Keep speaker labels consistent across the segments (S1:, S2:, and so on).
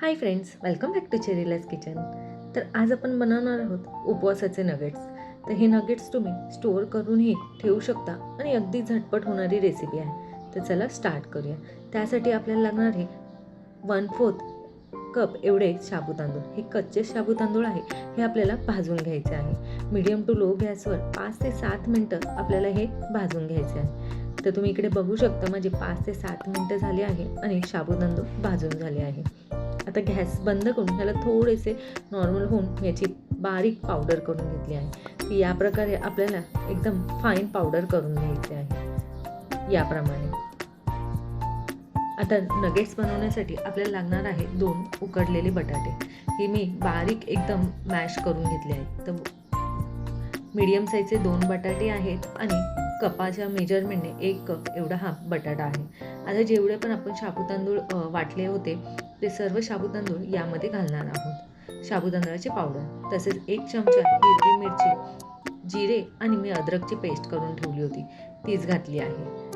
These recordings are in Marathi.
S1: Hi friends welcome back to चेरीलाज kitchen. तर आज आपण बनवणार आहोत उपवासाचे नगेट्स तर हे नगेट्स तुम्ही स्टोअर करूनही ठेवू शकता आणि अगदी झटपट होणारी रेसिपी आहे. तर चला स्टार्ट करूया. त्यासाठी आपल्याला लागणार आहे वन फोर्थ कप एवढे शाबू तांदूळ हे कच्चे शाबू तांदूळ आहे हे आपल्याला भाजून घ्यायचे आहे. मीडियम टू लो गॅसवर पाच ते सात मिनटं आपल्याला हे भाजून घ्यायचे आहे. तर तुम्ही इकडे बघू शकता माझे पाच ते सात मिनटं झाली आहे आणि शाबू भाजून झाले आहे. आता गॅस बंद करून त्याला थोडेसे नॉर्मल होऊन याची बारीक पावडर करून घेतली आहे. ती या प्रकारे आपल्याला एकदम फाईन पावडर करून घ्यायची आहे. याप्रमाणे. आता नगेट्स बनवण्यासाठी आपल्याला लागणार आहे दोन उकडलेले बटाटे. हे मी बारीक एकदम मॅश करून घेतले आहेत. तर मीडियम साईजचे दोन बटाटे आहेत आणि कपाच्या मेजरमेंटने एक कप एवढा हा बटाटा आहे. आता जेवढे पण आपण शाबू तांदूळ वाटले होते ते सर्व शाबू तांदूळ यामध्ये घालणार आहोत. शाबू तांदळाचे पावडर तसेच एक चमचा हिरवी मिरची जिरे आणि मी अद्रकची पेस्ट करून ठेवली होती. तीच घातली आहे.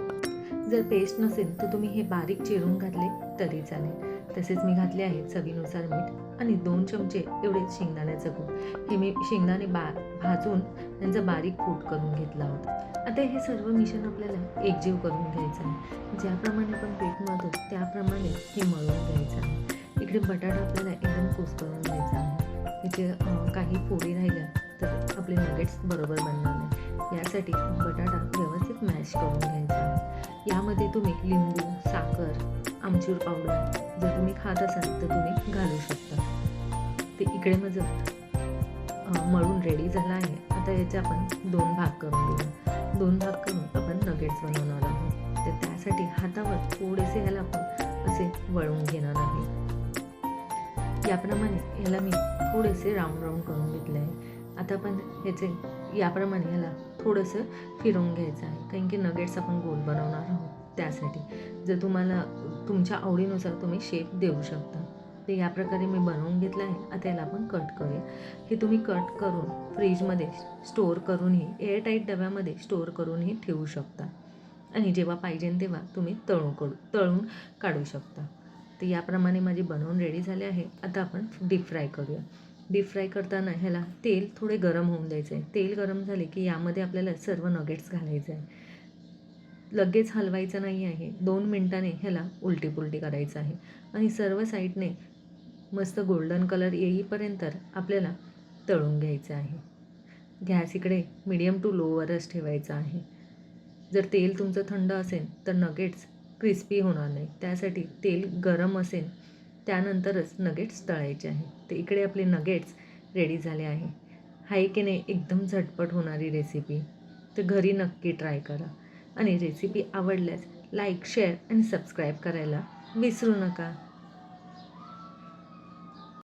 S1: जर पेस्ट नसेल तर तुम्ही हे बारीक चिरून घातले तरी चालेल. तसेच मी घातले आहेत चवीनुसार मीठ आणि दोन चमचे एवढे शेंगदाण्याचं कूट हे मी शेंगदाणे बा भाजून त्यांचा बारीक कूट करून घेतला होता. आता हे सर्व मिश्रण आपल्याला एकजीव करून घ्यायचं आहे. ज्याप्रमाणे आपण पीठ मळतो त्याप्रमाणे हे मळून घ्यायचं आहे. इकडे बटाटा आपल्याला एकदम कुस करून घ्यायचा आहे. इथे काही फोडी राहिल्या तर आपले नगेट्स बरोबर बनणार नाही यासाठी बटाटा व्यवस्थित मॅश करून घ्यायचा आहे. यामध्ये तुम्ही लिंबू साखर आमचूर पावडर जर तुम्ही खात असाल तर तुम्ही घालू शकता. ते इकडे माझं मळून रेडी झालं आहे. आता याचे आपण दोन भाग करून घेऊ. दोन भाग करून आपण नगेट्स बनवणार आहोत. तर त्यासाठी हातावर थोडेसे ह्याला आपण असे वळवून घेणार आहे. याप्रमाणे ह्याला मी थोडेसे राऊंड राऊंड करून घेतले आहे. आता आपण ह्याचे याप्रमाणे ह्याला थोडंसं फिरवून घ्यायचं आहे. कारण की नगेट्स आपण गोल बनवणार आहोत त्यासाठी. जर तुम्हाला तुमच्या आवडीनुसार तुम्ही शेप देऊ शकता. ते या प्रकारे मी बनवून घेतलं आहे. आता याला आपण कट करूया. हे तुम्ही कट करून फ्रीजमध्ये स्टोअर करूनही एअरटाईट डब्यामध्ये स्टोअर करूनही ठेवू शकता. आणि जेव्हा पाहिजे तेव्हा तुम्ही तळून करू तळून काढू शकता. तर याप्रमाणे माझी बनवून रेडी झाले आहे. आता आपण डीप फ्राय करूया. डीप फ्राय करताना ह्याला तेल थोडे गरम होऊन द्यायचं आहे तेल गरम झाले की यामध्ये आपल्याला सर्व नगेट्स घालायचे आहे लगेच हलवायचं नाही आहे. दोन मिनटाने ह्याला उलटी पुलटी करायचं आहे. आणि सर्व साईडने मस्त गोल्डन कलर येईपर्यंत आपल्याला तळून घ्यायचं आहे. गॅस इकडे मिडियम टू लोवरच ठेवायचा आहे. जर तेल तुमचं थंड असेल तर नगेट्स क्रिस्पी होणार नाही. त्यासाठी तेल गरम असेल त्यानंतरच नगेट्स तळायचे आहे तर इकडे आपले नगेट्स रेडी झाले आहे. हाय की नाही एकदम झटपट होणारी रेसिपी तर घरी नक्की ट्राय करा. आणि रेसिपी आवडल्यास लाईक शेअर आणि सबस्क्राईब करायला विसरू नका.